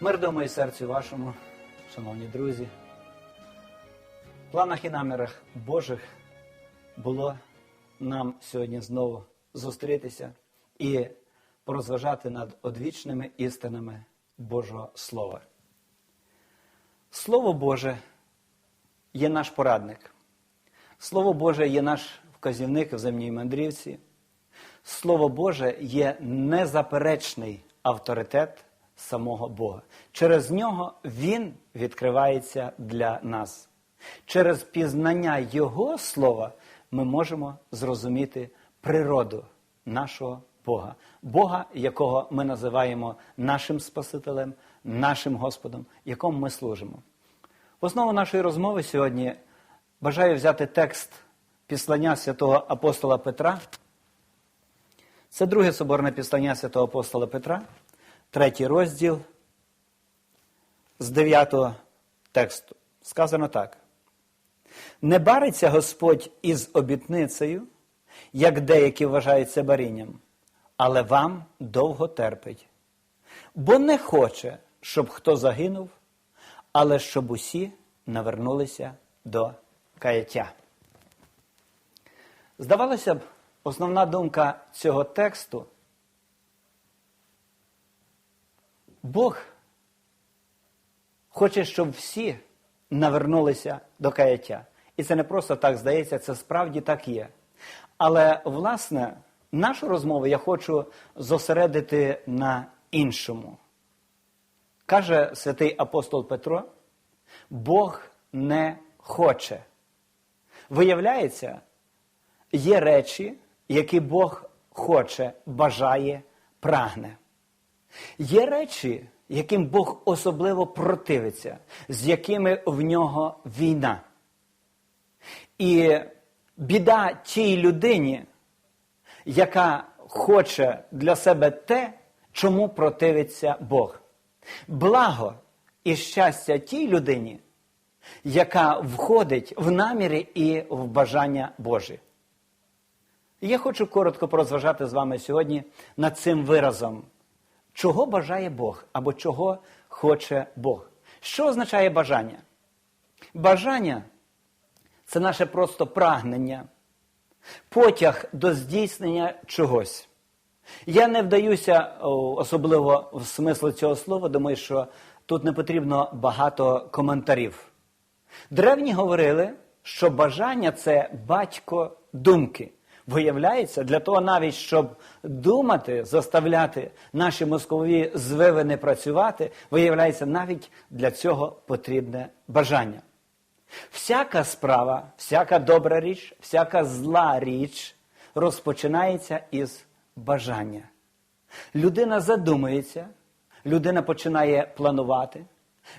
Мир дому і серцю вашому, шановні друзі. В планах і намірах Божих було нам сьогодні знову зустрітися і порозважати над одвічними істинами Божого Слова. Слово Боже є наш порадник. Слово Боже є наш вказівник в земній мандрівці. Слово Боже є незаперечний авторитет самого Бога. Через нього Він відкривається для нас. Через пізнання Його слова ми можемо зрозуміти природу нашого Бога, Бога, якого ми називаємо нашим Спасителем, нашим Господом, якому ми служимо. В основу нашої розмови сьогодні бажаю взяти текст післання святого апостола Петра. Це друге соборне післання святого апостола Петра, третій розділ з дев'ятого тексту. Сказано так. Не бариться Господь із обітницею, як деякі вважаються барінням, але вам довго терпить. Бо не хоче, щоб хто загинув, але щоб усі навернулися до каяття. Здавалося б, основна думка цього тексту Бог хоче, щоб всі навернулися до каяття. І це не просто так здається, це справді так є. Але, власне, нашу розмову я хочу зосередити на іншому. Каже святий апостол Петро, Бог не хоче. Виявляється, є речі, які Бог хоче, бажає, прагне. Є речі, яким Бог особливо противиться, з якими в нього війна. І біда тій людині, яка хоче для себе те, чому противиться Бог. Благо і щастя тій людині, яка входить в наміри і в бажання Божі. Я хочу коротко порозважати з вами сьогодні над цим виразом, чого бажає Бог або чого хоче Бог. Що означає бажання? Бажання це наше просто прагнення, потяг до здійснення чогось. Я не вдаюся особливо в смислу цього слова, думаю, що тут не потрібно багато коментарів. Древні говорили, що бажання це батько думки. Виявляється, для того навіть, щоб думати, заставляти наші мозкові звивини працювати, виявляється, навіть для цього потрібне бажання. Всяка справа, всяка добра річ, всяка зла річ розпочинається із бажання. Людина задумується, людина починає планувати,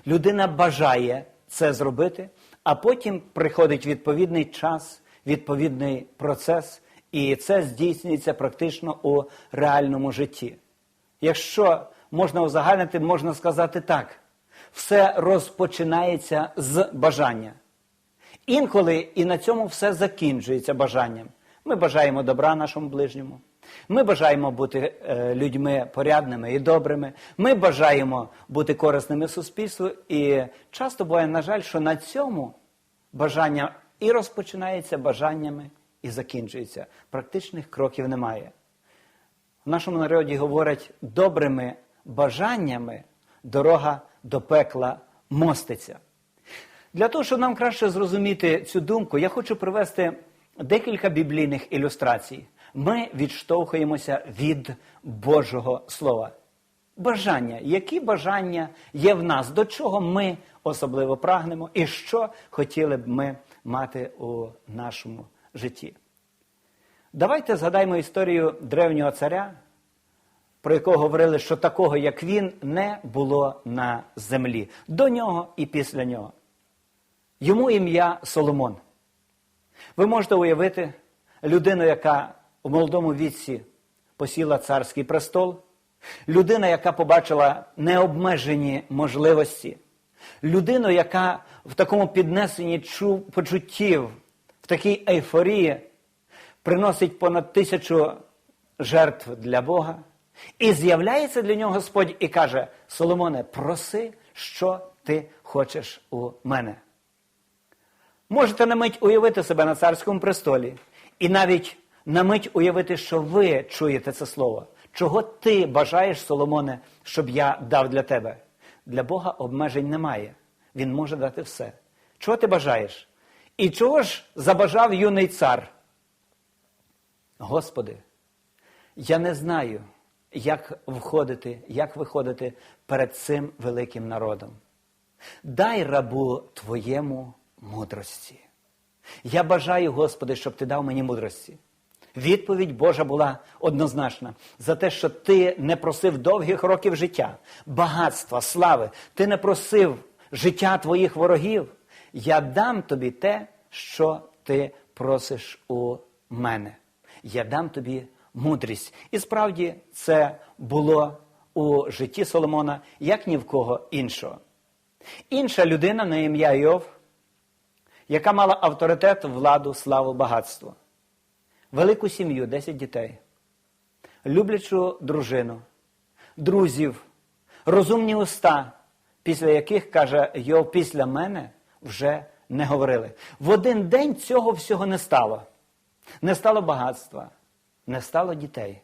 людина бажає це зробити, а потім приходить відповідний час, відповідний процес, і це здійснюється практично у реальному житті. Якщо можна узагальнити, можна сказати так: все розпочинається з бажання. Інколи і на цьому все закінчується бажанням. Ми бажаємо добра нашому ближньому. Ми бажаємо бути е, людьми порядними і добрими. Ми бажаємо бути корисними суспільству. І часто буває, на жаль, що на цьому бажання і розпочинається бажаннями, і закінчується. Практичних кроків немає. В нашому народі говорять, добрими бажаннями дорога до пекла моститься. Для того, щоб нам краще зрозуміти цю думку, я хочу привести декілька біблійних ілюстрацій. Ми відштовхуємося від Божого Слова. Бажання, які бажання є в нас, до чого ми особливо прагнемо, і що хотіли б ми мати у нашому житті. Давайте згадаємо історію древнього царя, про якого говорили, що такого, як він, не було на землі. До нього і після нього. Йому ім'я Соломон. Ви можете уявити людину, яка у молодому віці посіла царський престол, людина, яка побачила необмежені можливості, людину, яка в такому піднесенні почуттів, в такій ейфорії приносить понад тисячу жертв для Бога, І з'являється для нього Господь і каже: Соломоне, проси, що ти хочеш у мене. Можете на мить уявити себе на царському престолі, і навіть на мить уявити, що ви чуєте це слово. Чого ти бажаєш, Соломоне, щоб я дав для тебе? Для Бога обмежень немає. Він може дати все. Чого ти бажаєш? І чого ж забажав юний цар? Господи, я не знаю, як входити, як виходити перед цим великим народом. Дай рабу Твоєму мудрості. Я бажаю, Господи, щоб Ти дав мені мудрості. Відповідь Божа була однозначна за те, що ти не просив довгих років життя, багатства, слави, ти не просив життя твоїх ворогів. Я дам тобі те, що ти просиш у мене. Я дам тобі мудрість. І справді це було у житті Соломона як ні в кого іншого. Інша людина на ім'я Йов, яка мала авторитет, владу, славу, багатство велику сім'ю, 10 дітей, люблячу дружину, друзів, розумні уста, після яких, каже Йов, після мене вже не говорили. В один день цього всього не стало. Не стало багатства, не стало дітей,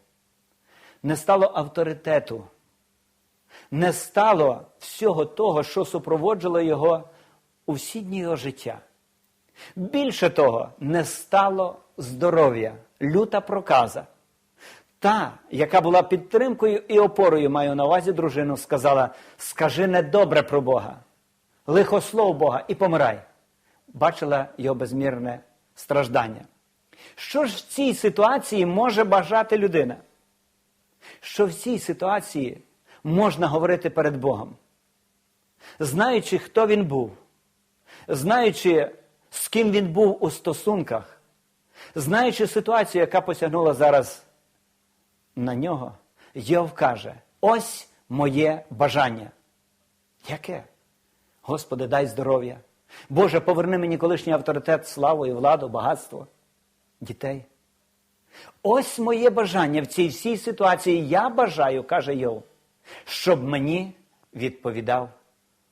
не стало авторитету, не стало всього того, що супроводжувало його у всі дні його життя. Більше того, не стало здоров'я, люта проказа. Та, яка була підтримкою і опорою, маю на увазі дружину, сказала: скажи недобре про Бога, лихослов Бога і помирай. Бачила його безмірне страждання. Що ж в цій ситуації може бажати людина? Що в цій ситуації можна говорити перед Богом? Знаючи, хто він був, знаючи, з ким він був у стосунках, знаючи ситуацію, яка посягнула зараз на нього, Йов каже: ось моє бажання. Яке? Господи, дай здоров'я. Боже, поверни мені колишній авторитет, славу і владу, багатство, дітей. Ось моє бажання в цій всій ситуації. Я бажаю, каже Йов, щоб мені відповідав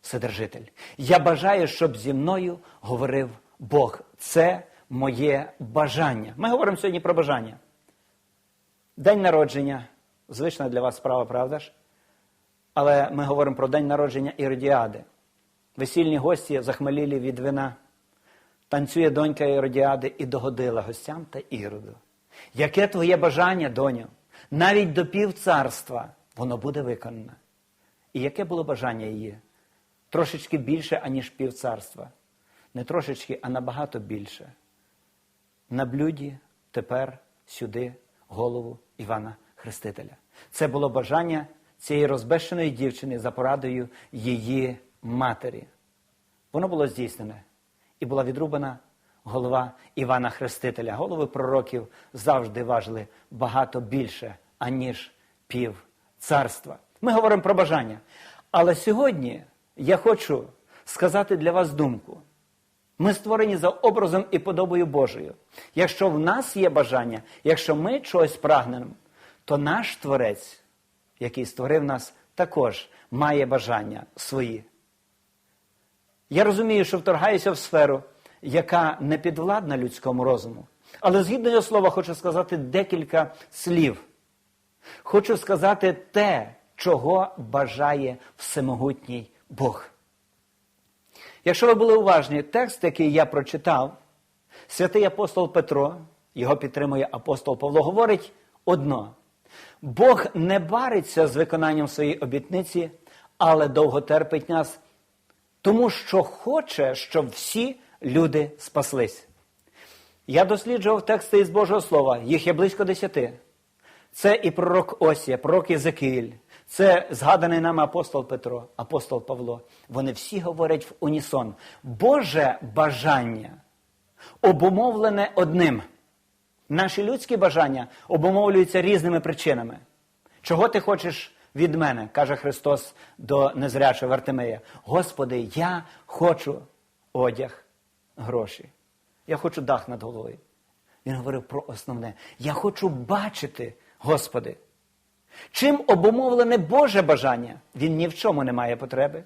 Вседержитель. Я бажаю, щоб зі мною говорив Бог. Це моє бажання. Ми говоримо сьогодні про бажання. День народження звична для вас справа, правда ж? Але ми говоримо про день народження Іродіади. Весільні гості захмелілі від вина. Танцює донька Іродіади і догодила гостям та іроду. Яке твоє бажання, доню? Навіть до півцарства воно буде виконане. І яке було бажання її? Трошечки більше, аніж півцарства. Не трошечки, а набагато більше. На блюді тепер сюди голову Івана Хрестителя. Це було бажання цієї розбещеної дівчини за порадою її матері. Воно було здійснене і була відрубана голова Івана Хрестителя. Голови пророків завжди важили багато більше, аніж пів царства. Ми говоримо про бажання. Але сьогодні я хочу сказати для вас думку. Ми створені за образом і подобою Божою. Якщо в нас є бажання, якщо ми чогось прагнемо, то наш Творець, який створив нас, також має бажання свої. Я розумію, що вторгаюся в сферу, яка не підвладна людському розуму. Але згідно його слова, хочу сказати декілька слів. Хочу сказати те, чого бажає всемогутній Бог. Якщо ви були уважні, текст, який я прочитав, святий апостол Петро, його підтримує апостол Павло, говорить одно: Бог не бариться з виконанням своєї обітниці, але довго терпить нас, тому що хоче, щоб всі люди спаслись. Я досліджував тексти із Божого Слова, їх є близько десяти. Це і пророк Осія, пророк Єзекиїль, це згаданий нами апостол Петро, апостол Павло. Вони всі говорять в унісон. Боже бажання обумовлене одним. Наші людські бажання обумовлюються різними причинами. Чого ти хочеш від мене, каже Христос до незрячого Вартимея. Господи, я хочу одяг, гроші. Я хочу дах над головою. Він говорив про основне. Я хочу бачити, Господи. Чим обумовлене Боже бажання? Він ні в чому не має потреби,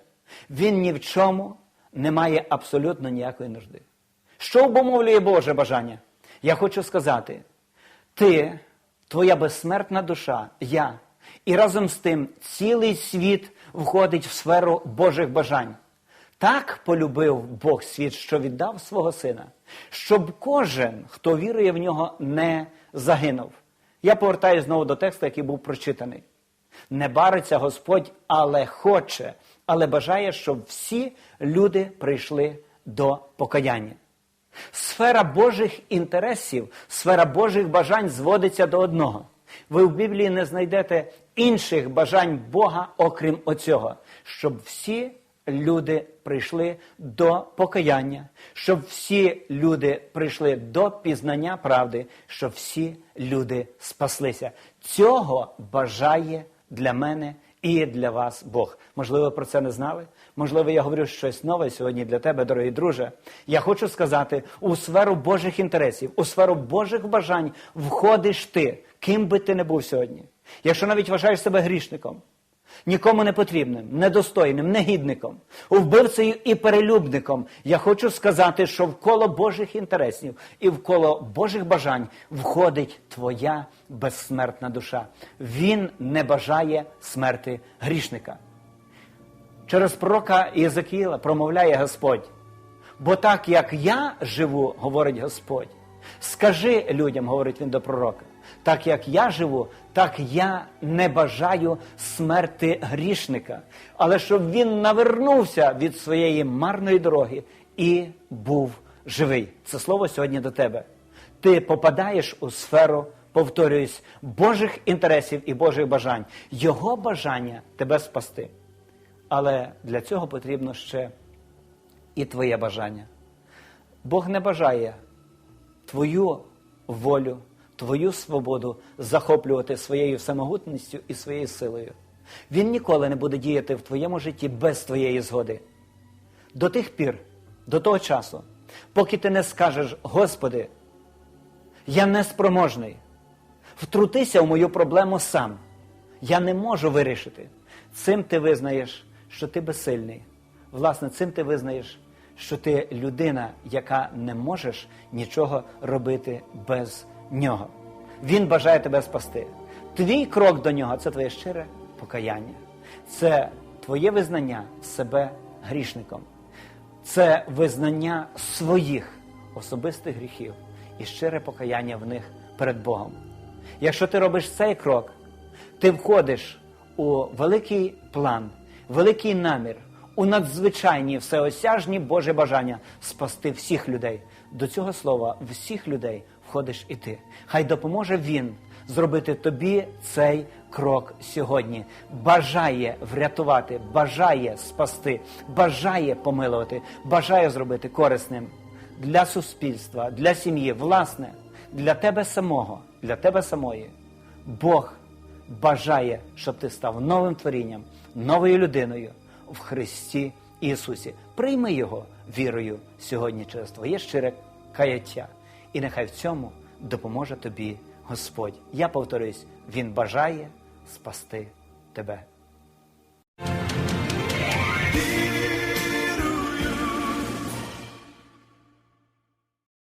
він ні в чому не має абсолютно ніякої нужди. Що обумовлює Боже бажання? Я хочу сказати, ти, твоя безсмертна душа, я, і разом з тим цілий світ входить в сферу Божих бажань. Так полюбив Бог світ, що віддав свого сина, щоб кожен, хто вірує в нього, не загинув. Я повертаюся знову до тексту, який був прочитаний. Не бариться Господь, але хоче, але бажає, щоб всі люди прийшли до покаяння. Сфера Божих інтересів, сфера Божих бажань зводиться до одного. Ви в Біблії не знайдете інших бажань Бога, окрім оцього, щоб всі люди прийшли до покаяння, щоб всі люди прийшли до пізнання правди, щоб всі люди спаслися. Цього бажає для мене і для вас Бог. Можливо, про це не знали? Можливо, я говорю щось нове сьогодні для тебе, дорогий друже. Я хочу сказати, у сферу Божих інтересів, у сферу Божих бажань входиш ти, ким би ти не був сьогодні. Якщо навіть вважаєш себе грішником, нікому не потрібним, недостойним, негідником, вбивцею і перелюбником, я хочу сказати, що вколо Божих інтересів і вколо Божих бажань входить твоя безсмертна душа. Він не бажає смерти грішника. Через пророка Єзекіїла промовляє Господь. Бо так як я живу, говорить Господь, скажи людям, говорить він до пророка, так як я живу, так я не бажаю смерти грішника, але щоб він навернувся від своєї марної дороги і був живий. Це слово сьогодні до тебе. Ти попадаєш у сферу, повторююсь, Божих інтересів і Божих бажань. Його бажання тебе спасти. Але для цього потрібно ще і твоє бажання. Бог не бажає твою волю, твою свободу захоплювати своєю самогутністю і своєю силою. Він ніколи не буде діяти в твоєму житті без твоєї згоди. До тих пір, до того часу, поки ти не скажеш, Господи, я неспроможний, втрутися в мою проблему сам. Я не можу вирішити. Цим ти визнаєш, що ти безсильний. Власне, цим ти визнаєш, що ти людина, яка не можеш нічого робити без нього. Він бажає тебе спасти. Твій крок до нього це твоє щире покаяння, це твоє визнання себе грішником, це визнання своїх особистих гріхів і щире покаяння в них перед Богом. Якщо ти робиш цей крок, ти входиш у великий план, великий намір, у надзвичайні всеосяжні Боже бажання спасти всіх людей. До цього слова всіх людей входиш і ти. Хай допоможе Він зробити тобі цей крок сьогодні. Бажає врятувати, бажає спасти, бажає помилувати, бажає зробити корисним для суспільства, для сім'ї, власне, для тебе самого, для тебе самої. Бог бажає, щоб ти став новим творінням, новою людиною в Христі Ісусі. Прийми Його вірою сьогодні через твоє щире каяття. І нехай в цьому допоможе тобі Господь. Я повторюсь, Він бажає спасти тебе.